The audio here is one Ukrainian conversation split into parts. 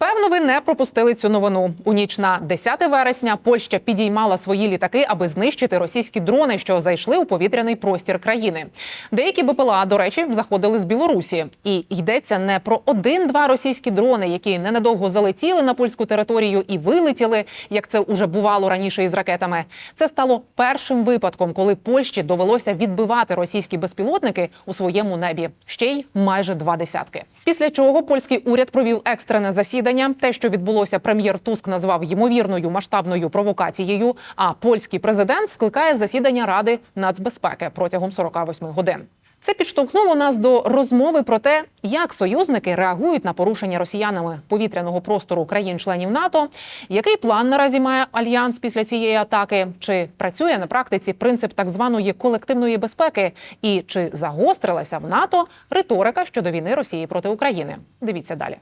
Певно, ви не пропустили цю новину. У ніч на 10 вересня Польща підіймала свої літаки, аби знищити російські дрони, що зайшли у повітряний простір країни. Деякі БПЛА, до речі, заходили з Білорусі, і йдеться не про один-два російські дрони, які ненадовго залетіли на польську територію і вилетіли, як це уже бувало раніше із ракетами. Це стало першим випадком, коли Польщі довелося відбивати російські безпілотники у своєму небі. Ще й майже два десятки. Після чого польський уряд провів екстрене засідання. Те, що відбулося, прем'єр Туск назвав ймовірною масштабною провокацією. А польський президент скликає засідання Ради нацбезпеки протягом 48 годин. Це підштовхнуло нас до розмови про те, як союзники реагують на порушення росіянами повітряного простору країн-членів НАТО, який план наразі має альянс після цієї атаки, чи працює на практиці принцип так званої колективної безпеки, і чи загострилася в НАТО риторика щодо війни Росії проти України. Дивіться далі.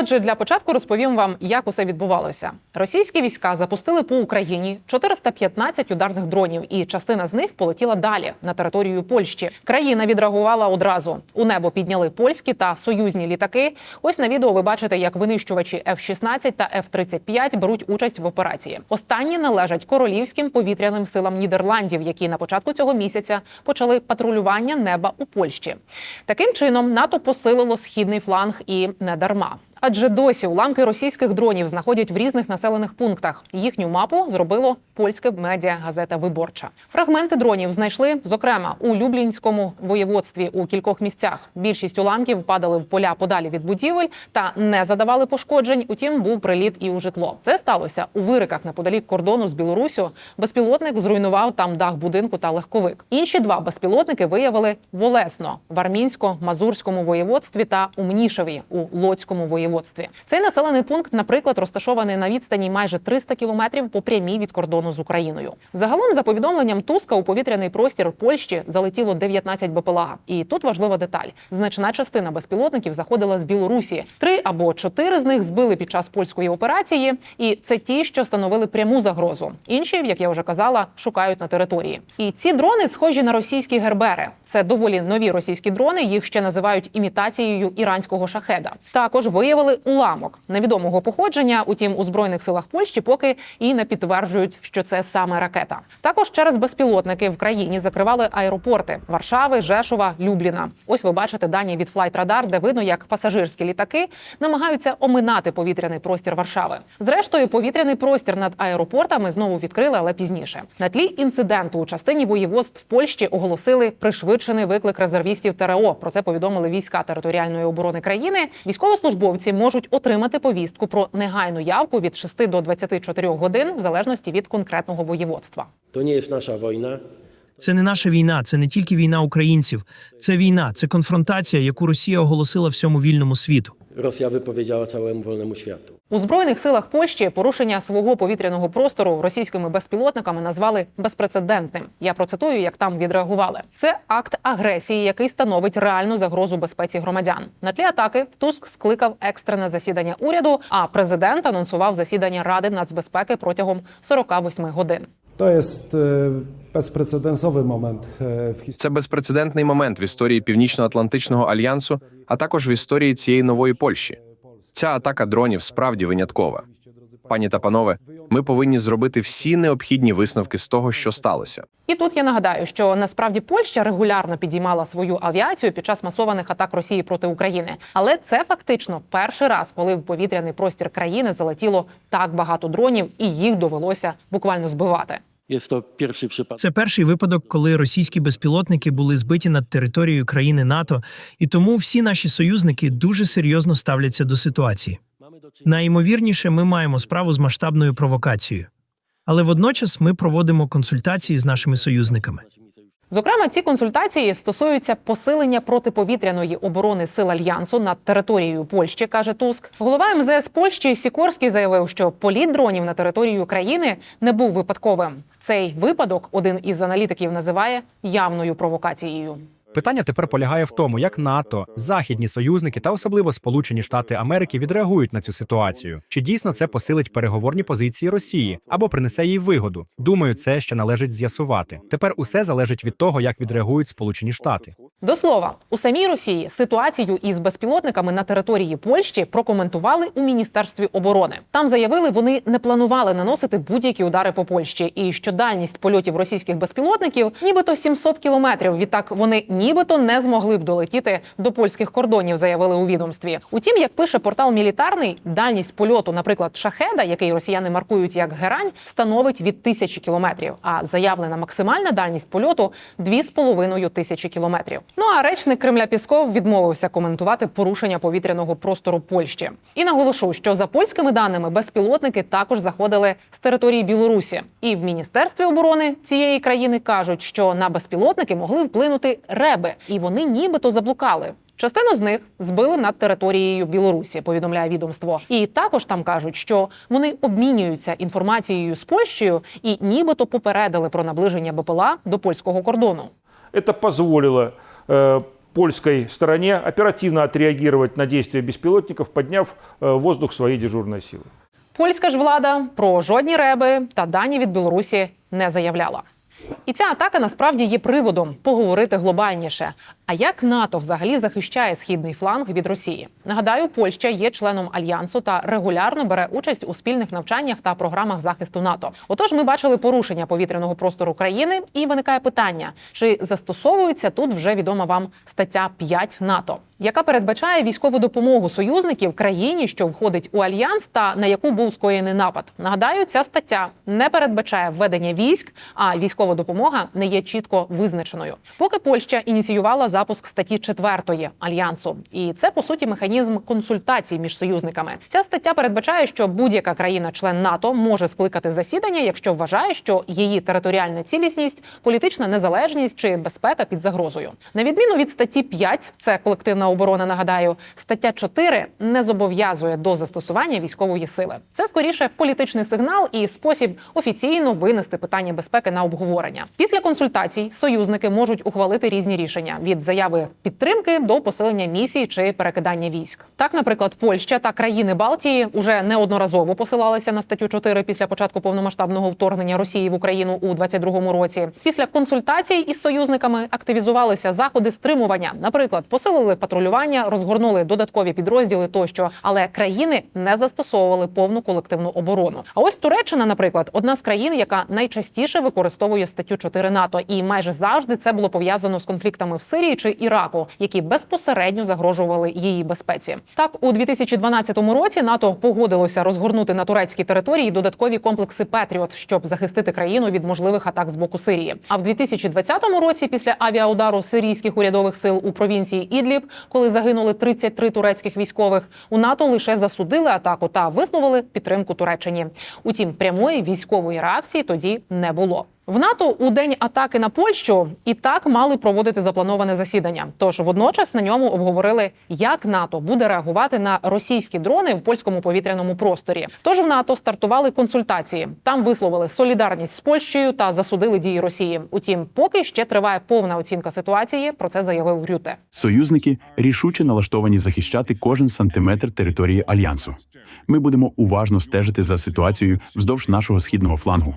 Отже, для початку розповім вам, як усе відбувалося. Російські війська запустили по Україні 415 ударних дронів, і частина з них полетіла далі на територію Польщі. Країна відреагувала одразу. У небо підняли польські та союзні літаки. Ось на відео ви бачите, як винищувачі F-16 та F-35 беруть участь в операції. Останні належать королівським повітряним силам Нідерландів, які на початку цього місяця почали патрулювання неба у Польщі. Таким чином НАТО посилило східний фланг і не дарма. Адже досі уламки російських дронів знаходять в різних населених пунктах. Їхню мапу зробило польське медіа газета Виборча. Фрагменти дронів знайшли, зокрема, у Люблінському воєводстві у кількох місцях. Більшість уламків впадали в поля подалі від будівель та не задавали пошкоджень. Утім, був приліт і у житло. Це сталося у вириках неподалік кордону з Білоруссю. Безпілотник зруйнував там дах будинку та легковик. Інші два безпілотники виявили в Олесно в Армінсько-Мазурському воєводстві та у Мнішеві у Лоцькому воєводстві. Цей населений пункт, наприклад, розташований на відстані майже 300 кілометрів по прямій від кордону з Україною. Загалом, за повідомленням Туска, у повітряний простір Польщі залетіло 19 БПЛА. І тут важлива деталь: значна частина безпілотників заходила з Білорусі. Три або чотири з них збили під час польської операції, і це ті, що становили пряму загрозу. Інші, як я вже казала, шукають на території. І ці дрони схожі на російські гербери. Це доволі нові російські дрони. Їх ще називають імітацією іранського шахеда. Також виявили уламок невідомого походження. Утім, у збройних силах Польщі поки і не підтверджують, що це саме ракета. Також через безпілотники в країні закривали аеропорти Варшави, Жешова, Любліна. Ось ви бачите дані від Flightradar, де видно, як пасажирські літаки намагаються оминати повітряний простір Варшави. Зрештою, повітряний простір над аеропортами знову відкрили, але пізніше. На тлі інциденту у частині воєводств Польщі оголосили пришвидшений виклик резервістів ТРО. Про це повідомили війська територіальної оборони країни. Військовослужбовці можуть отримати повістку про негайну явку від 6 до 24 годин, в залежності від конкретного воєводства. То не є наша війна. Це не наша війна, це не тільки війна українців. Це війна, це конфронтація, яку Росія оголосила всьому вільному світу. Rosja wypowiedziała całemu wolnemu światu. У збройних силах Польщі порушення свого повітряного простору російськими безпілотниками назвали безпрецедентним. Я процитую, як там відреагували. Це акт агресії, який становить реальну загрозу безпеці громадян. На тлі атаки Туск скликав екстрене засідання уряду. А президент анонсував засідання Ради нацбезпеки протягом 48 годин. To jest bezprecedensowy moment e, w historii. Це безпрецедентний момент в історії Північно-Атлантичного альянсу, а також в історії цієї нової Польщі. Ця атака дронів справді виняткова. Пані та панове, ми повинні зробити всі необхідні висновки з того, що сталося. І тут я нагадаю, що насправді Польща регулярно підіймала свою авіацію під час масованих атак Росії проти України. Але це фактично перший раз, коли в повітряний простір країни залетіло так багато дронів, і їх довелося буквально збивати. Це перший випадок, коли російські безпілотники були збиті над територією країни НАТО, і тому всі наші союзники дуже серйозно ставляться до ситуації. Найімовірніше, ми маємо справу з масштабною провокацією. Але водночас ми проводимо консультації з нашими союзниками. Зокрема, ці консультації стосуються посилення протиповітряної оборони сил альянсу над територією Польщі, каже Туск. Голова МЗС Польщі Сікорський заявив, що політ дронів на територію країни не був випадковим. Цей випадок один із аналітиків називає явною провокацією. Питання тепер полягає в тому, як НАТО, західні союзники та особливо Сполучені Штати Америки відреагують на цю ситуацію. Чи дійсно це посилить переговорні позиції Росії або принесе їй вигоду? Думаю, це ще належить з'ясувати. Тепер усе залежить від того, як відреагують Сполучені Штати. До слова, у самій Росії ситуацію із безпілотниками на території Польщі прокоментували у міністерстві оборони. Там заявили, вони не планували наносити будь-які удари по Польщі, і що дальність польотів російських безпілотників нібито 700 кілометрів. Відтак вони нібито не змогли б долетіти до польських кордонів, заявили у відомстві. Утім, як пише портал Мілітарний, дальність польоту, наприклад, шахеда, який росіяни маркують як герань, становить від тисячі кілометрів. А заявлена максимальна дальність польоту 2,5 тисячі кілометрів. Ну а речник Кремля Пісков відмовився коментувати порушення повітряного простору Польщі. І наголошу, що за польськими даними безпілотники також заходили з території Білорусі. І в міністерстві оборони цієї країни кажуть, що на безпілотники могли вплинути реби, і вони нібито заблукали. Частину з них збили над територією Білорусі, повідомляє відомство. І також там кажуть, що вони обмінюються інформацією з Польщею і нібито попередили про наближення БПЛА до польського кордону. Это позволило э, польской стороне оперативно отреагировать на действия беспилотников, подняв э, в воздух свои дежурные силы. Польська ж влада про жодні реби та дані від Білорусі не заявляла. І ця атака насправді є приводом поговорити глобальніше. А як НАТО взагалі захищає східний фланг від Росії? Нагадаю, Польща є членом альянсу та регулярно бере участь у спільних навчаннях та програмах захисту НАТО. Отож, ми бачили порушення повітряного простору країни, і виникає питання: чи застосовується тут вже відома вам стаття 5 НАТО, яка передбачає військову допомогу союзників країні, що входить у альянс, та на яку був скоєний напад. Нагадаю, ця стаття не передбачає введення військ, а військова допомога не є чітко визначеною. Поки Польща ініціювала запуск статті 4 альянсу, і це по суті механізм консультацій між союзниками. Ця стаття передбачає, що будь-яка країна-член НАТО може скликати засідання, якщо вважає, що її територіальна цілісність, політична незалежність чи безпека під загрозою. На відміну від статті 5, це колективна оборона. Нагадаю, стаття 4 не зобов'язує до застосування військової сили. Це скоріше політичний сигнал і спосіб офіційно винести питання безпеки на обговорення. Після консультацій союзники можуть ухвалити різні рішення від заяви підтримки до посилення місії чи перекидання військ. Так, наприклад, Польща та країни Балтії уже неодноразово посилалися на статтю 4 після початку повномасштабного вторгнення Росії в Україну у 22-му році. Після консультацій із союзниками активізувалися заходи стримування. Наприклад, посилили патрулювання, розгорнули додаткові підрозділи тощо, але країни не застосовували повну колективну оборону. А ось Туреччина, наприклад, одна з країн, яка найчастіше використовує статтю 4 НАТО, і майже завжди це було пов'язано з конфліктами в Сирії чи Іраку, які безпосередньо загрожували її безпеці. Так, у 2012 році НАТО погодилося розгорнути на турецькій території додаткові комплекси Петріот, щоб захистити країну від можливих атак з боку Сирії. А в 2020 році, після авіаудару сирійських урядових сил у провінції Ідліб, коли загинули 33 турецьких військових, у НАТО лише засудили атаку та висловили підтримку Туреччині. Утім, прямої військової реакції тоді не було. В НАТО у день атаки на Польщу і так мали проводити заплановане засідання. Тож водночас на ньому обговорили, як НАТО буде реагувати на російські дрони в польському повітряному просторі. Тож в НАТО стартували консультації. Там висловили солідарність з Польщею та засудили дії Росії. Утім, поки ще триває повна оцінка ситуації. Про це заявив Рюте. Союзники рішуче налаштовані захищати кожен сантиметр території альянсу. Ми будемо уважно стежити за ситуацією вздовж нашого східного флангу.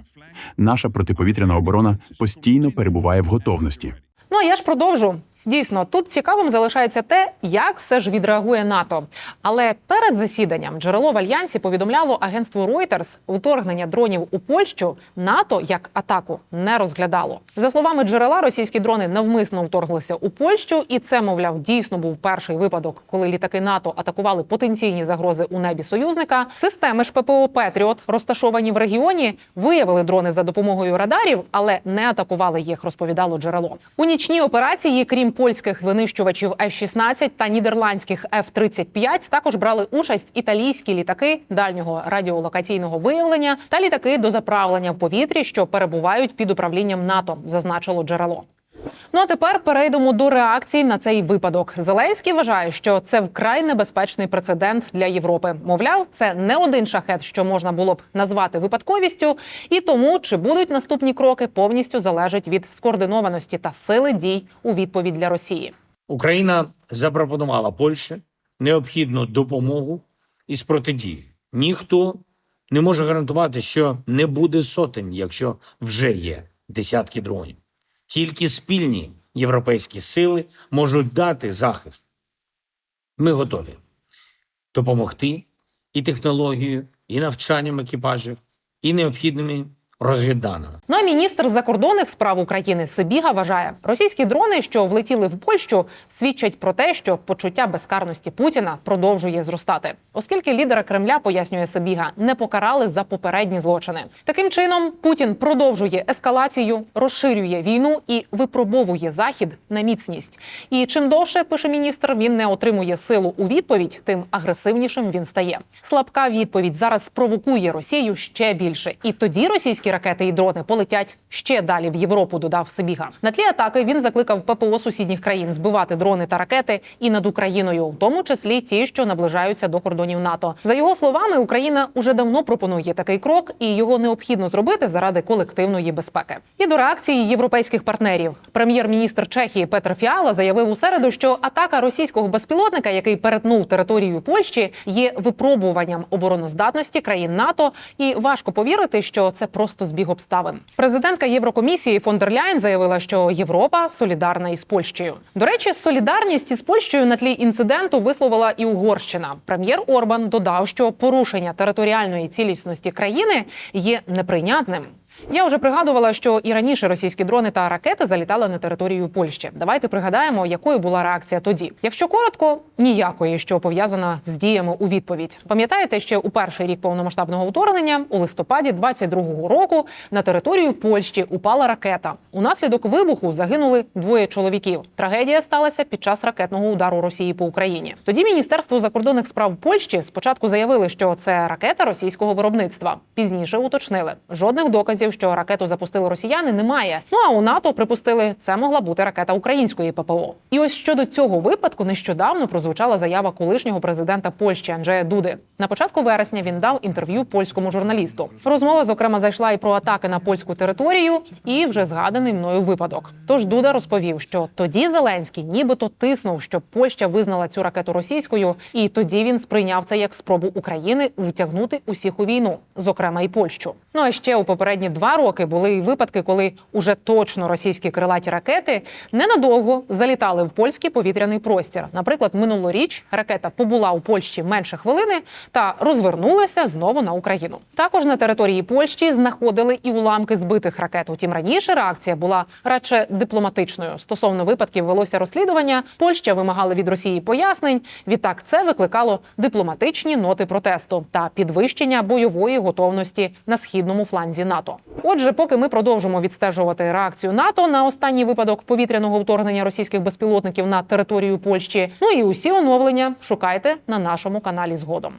Наша протиповітряна оборона постійно перебуває в готовності. Ну а я ж продовжу. Дійсно, тут цікавим залишається те, як все ж відреагує НАТО. Але перед засіданням джерело в альянсі повідомляло агентству Reuters, вторгнення дронів у Польщу НАТО як атаку не розглядало. За словами джерела, російські дрони навмисно вторглися у Польщу, і це, мовляв, дійсно був перший випадок, коли літаки НАТО атакували потенційні загрози у небі союзника. Системи ж ППО Петріот, розташовані в регіоні, виявили дрони за допомогою радарів, але не атакували їх. Розповідало джерело у нічній операції, крім польських винищувачів F-16 та нідерландських F-35, також брали участь італійські літаки дальнього радіолокаційного виявлення та літаки до заправлення в повітрі, що перебувають під управлінням НАТО, зазначило джерело. Ну а тепер перейдемо до реакцій на цей випадок. Зеленський вважає, що це вкрай небезпечний прецедент для Європи. Мовляв, це не один шахет, що можна було б назвати випадковістю, і тому чи будуть наступні кроки повністю залежать від скоординованості та сили дій у відповідь для Росії. Україна запропонувала Польщі необхідну допомогу із протидії. Ніхто не може гарантувати, що не буде сотень, якщо вже є десятки дронів. Тільки спільні європейські сили можуть дати захист. Ми готові допомогти і технологією, і навчанням екіпажів, і необхідними розвідданими. Ну а міністр закордонних справ України Сибіга вважає, російські дрони, що влетіли в Польщу, свідчать про те, що почуття безкарності Путіна продовжує зростати, оскільки лідера Кремля пояснює Сибіга, не покарали за попередні злочини. Таким чином Путін продовжує ескалацію, розширює війну і випробовує захід на міцність. І чим довше пише міністр, він не отримує силу у відповідь, тим агресивнішим він стає. Слабка відповідь зараз спровокує Росію ще більше, і тоді російські ракети і дрони полетять ще далі в Європу. Додав Сибіга. На тлі атаки він закликав ППО сусідніх країн збивати дрони та ракети і над Україною, в тому числі ті, що наближаються до кордонів НАТО. За його словами, Україна уже давно пропонує такий крок, і його необхідно зробити заради колективної безпеки. І до реакції європейських партнерів. Прем'єр-міністр Чехії Петр Фіала заявив у середу, що атака російського безпілотника, який перетнув територію Польщі, є випробуванням обороноздатності країн НАТО, і важко повірити, що це просто збіг обставин. Президентка Єврокомісії фон дер заявила, що Європа солідарна із Польщею. До речі, солідарність із Польщею на тлі інциденту висловила і Угорщина. Прем'єр Орбан додав, що порушення територіальної цілісності країни є неприйнятним. Я вже пригадувала, що і раніше російські дрони та ракети залітали на територію Польщі. Давайте пригадаємо, якою була реакція тоді. Якщо коротко, ніякої, що пов'язана з діями у відповідь. Пам'ятаєте, ще у перший рік повномасштабного вторгнення, у листопаді 22-го року, на територію Польщі упала ракета. Унаслідок вибуху загинули двоє чоловіків. Трагедія сталася під час ракетного удару Росії по Україні. Тоді Міністерство закордонних справ Польщі спочатку заявили, що це ракета російського виробництва. Пізніше уточнили, жодних доказів, що ракету запустили росіяни, немає. Ну а у НАТО припустили, це могла бути ракета української ППО. І ось щодо цього випадку нещодавно прозвучала заява колишнього президента Польщі Анджея Дуди. На початку вересня він дав інтерв'ю польському журналісту. Розмова зокрема зайшла і про атаки на польську територію, і вже згаданий мною випадок. Тож Дуда розповів, що тоді Зеленський нібито тиснув, щоб Польща визнала цю ракету російською, і тоді він сприйняв це як спробу України втягнути усіх у війну, зокрема і Польщу. Ну а ще у попередні два роки були й випадки, коли уже точно російські крилаті ракети ненадовго залітали в польський повітряний простір. Наприклад, минулоріч ракета побула у Польщі менше хвилини та розвернулася знову на Україну. Також на території Польщі знаходили і уламки збитих ракет. Утім, раніше реакція була радше дипломатичною. Стосовно випадків велося розслідування. Польща вимагала від Росії пояснень. Відтак це викликало дипломатичні ноти протесту та підвищення бойової готовності на східному фланзі НАТО. Отже, поки ми продовжимо відстежувати реакцію НАТО на останній випадок повітряного вторгнення російських безпілотників на територію Польщі. Ну і усі оновлення шукайте на нашому каналі згодом.